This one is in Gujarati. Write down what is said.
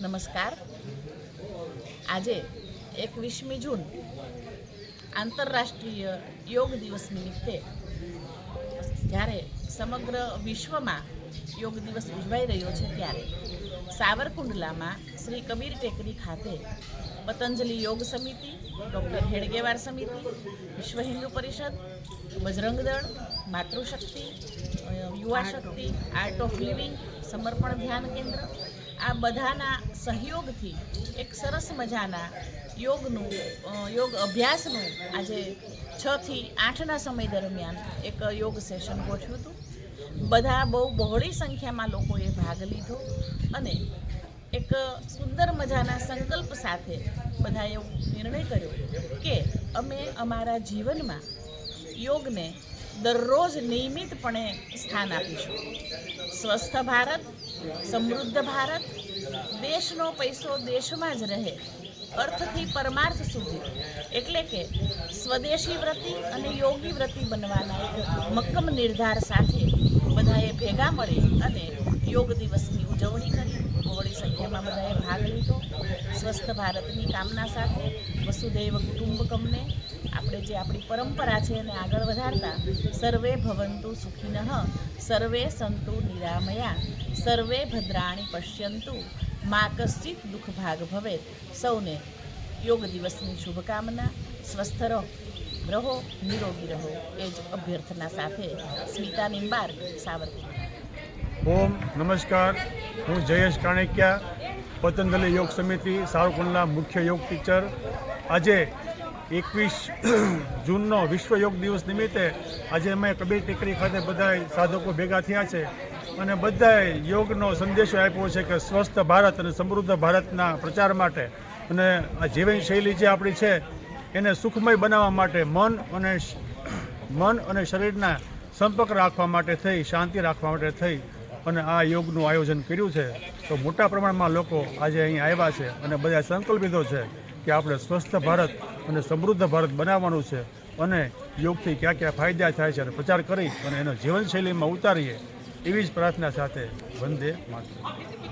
નમસ્કાર. આજે એકવીસમી જૂન, આંતરરાષ્ટ્રીય યોગ દિવસ નિમિત્તે જ્યારે સમગ્ર વિશ્વમાં યોગ દિવસ ઉજવાઈ રહ્યો છે ત્યારે સાવરકુંડલામાં શ્રી કબીર ટેકરી ખાતે પતંજલિ યોગ સમિતિ, ડૉક્ટર હેડગેવાર સમિતિ, વિશ્વ હિન્દુ પરિષદ, બજરંગ દળ, માતૃશક્તિ યુવા શક્તિ આર્ટ ઓફ લિવિંગ સમર્પણ ધ્યાન કેન્દ્ર આ બધાના સહયોગથી એક સરસ મજાના યોગનું યોગ અભ્યાસનું આજે છ થી આઠના સમય દરમિયાન એક યોગ સેશન ગોઠવ્યું હતું. બધા બહુ બહોળી સંખ્યામાં લોકોએ ભાગ લીધો અને એક સુંદર મજાના સંકલ્પ સાથે બધાએ નિર્ણય કર્યો કે અમે અમારા જીવનમાં યોગને દરરોજ નિયમિતપણે સ્થાન આપીશું. સ્વસ્થ ભારત સમૃદ્ધ ભારત, દેશનો પૈસો દેશમાં જ રહે, અર્થથી પરમાર્થ સુધી. એટલે કે સ્વદેશી વ્રતિ અને યોગી વ્રતિ બનવાના મક્કમ નિર્ધાર સાથે બધાએ ભેગા મળી અને યોગ દિવસની ઉજવણી કરી. બહોળી સંખ્યામાં બધાએ ભાગ લીધો. સ્વસ્થ ભારતની કામના સાથે વસુદૈવ કુટુંબકમને આપણે જે આપણી પરંપરા છે એને આગળ વધારતા સર્વે ભવંતુ સુખીન, સર્વે સંતુ નિરામયા, સર્વે ભદ્રાણી પશ્યંતુ, મા કશ્ચિત દુઃખભાગ ભવે સૌને યોગ દિવસની શુભકામના. સ્વસ્થ રહો રહો, નિરોગી રહો. એ જ અભ્યર્થના સાથે સ્મિતા નિંબાર, સાવરકુંડલા. ઓમ નમસ્કાર. હું જયેશ કાણેકિયા. પતંજલિ યોગ સમિતિ સાવરકુંડલા મુખ્ય યોગ ટીચર. આજે એકવીસ જૂનનો વિશ્વ યોગ દિવસ નિમિત્તે આજે અમે કબીર ટેકરી ખાતે બધાય સાધકો ભેગા થયા છે અને બધાએ યોગનો સંદેશો આપ્યો છે કે સ્વસ્થ ભારત અને સમૃદ્ધ ભારતના પ્રચાર માટે. અને આ જીવનશૈલી જે આપણી છે, એને સુખમય બનાવવા માટે મન અને મન અને શરીરના સંપર્ક રાખવા માટે થઈ, શાંતિ રાખવા માટે થઈ અને આ યોગનું આયોજન કર્યું છે. તો મોટા પ્રમાણમાં લોકો આજે અહીં આવ્યા છે અને બધા સંકલ્પિતો છે કે આપણે સ્વસ્થ ભારત અને સમૃદ્ધ ભારત બનાવવાનું છે અને યોગથી ક્યાં ક્યાં ફાયદા થાય છે અને પ્રચાર કરી અને એનો જીવનશૈલીમાં ઉતારીએ એવી જ પ્રાર્થના સાથે વંદે માતરમ.